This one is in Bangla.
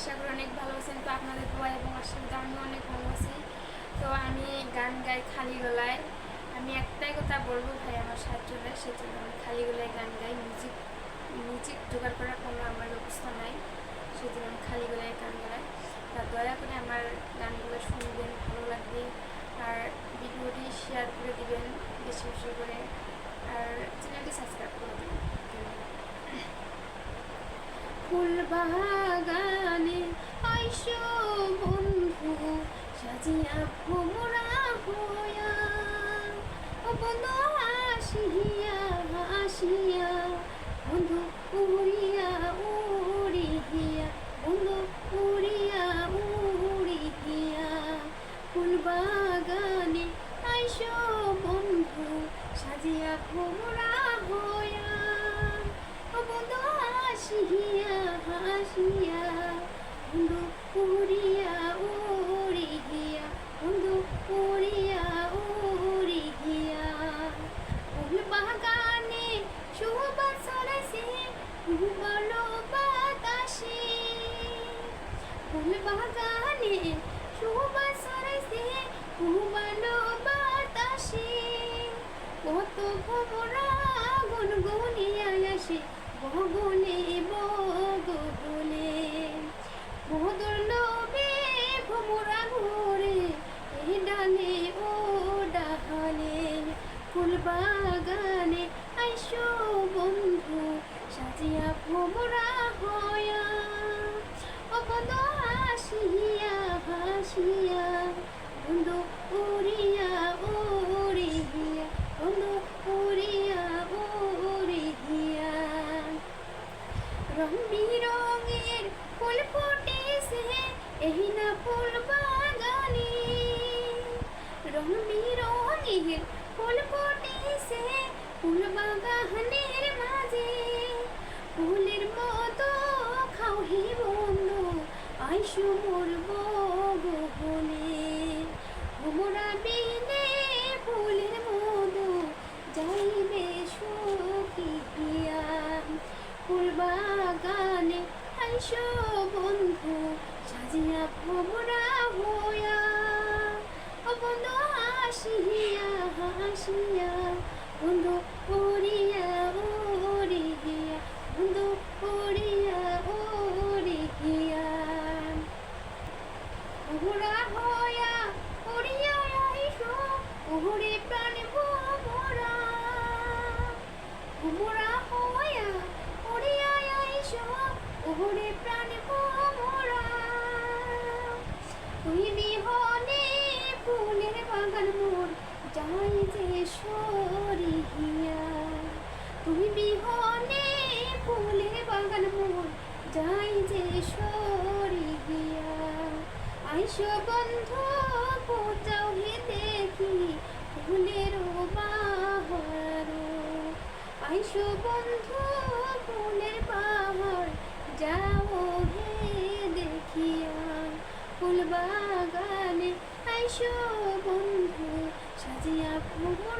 আশা করি অনেক ভালো আছেন। তো আপনাদের দোয়া এবং অর্শটা আমিও অনেক ভালো আছি। তো আমি গান গাই খালি গলায়। আমি একটাই কথা বলব ভাই, আমার সাহায্য দেয় আমি খালি গলায় গান গাই। মিউজিক মিউজিক জোগাড় করার কোনো আমার অবস্থা নাই। সেজন্য আমি খালি গলায় গান গাই। তা দয়া করে আমার গানগুলো শুনবেন। ফুল বাগানে আইসো বন্ধু, সাজিয়া ভোমরা হইয়া। ও বন্ধু, আসিয়া আসিয়া, বন্ধু উড়িয়া উড়িয়া, বন্ধু উড়িয়া উড়িয়া। ফুল বাগানে আইসো বন্ধু, সাজিয়া ভোমরা হইয়া। ও বন্ধু হাসিয়া হাসিয়া বন্ধু উড়িয়া উড়িয়া বন্ধু উড়িয়া উড়িয়া ফুল বাগানে সুবাসরসে বলো বাতাসে ফুল বাগানে সুবাসরসে বলো বাতাসে কত ভোমরা গুনগুনিয়া আসে বগলে বাগানে আইসো বন্ধু, সাজিয়া ভোমরা হয়া। ও বন্ধু, হাসিয়া হাসিয়া, বন্ধু উড়িয়া উড়িয়া, বন্ধু উড়িয়া উড়িয়া। রং বিরঙের ফুল ফুটেছে, এই না ফুল বাগানে। রং বিরঙের ফুল ফুটেছে ফুল বাগানের মাঝে। ফুলের মতো খাও হে বন্ধু, আইসু মোর বগলে ভোমরা বিনে ফুলের মধু, যাইবে সখিয়া ফুল বাগানে আইসো বন্ধু, সাজিয়া ভোমরা হইয়া। ও বন্ধু হাসিয়া হাসিয়া, বন্ধু উড়িয়া উড়িয়া বন্ধু উড়িয়া উড়িয়া উড়া হইয়া উড়িয়া আইসো উড়ে প্রাণ ভোমরা ভোমরা হইয়া উড়িয়া আইসো উড়ে প্রাণ ভোমরা তুই বিহনে ফুলের বাগান যাই যে সরিয়া তুই বিহনে ফুলের বাগান মোর যাই যে সরিয়া আইসো বন্ধু পূজাও হে দেখি ফুলের বাহার? আইসো বন্ধু ফুলের পাহাড় যাও হে দেখিয়া। ফুল বাগানে আইসো বন্ধু। সাজিয়া বন্ধু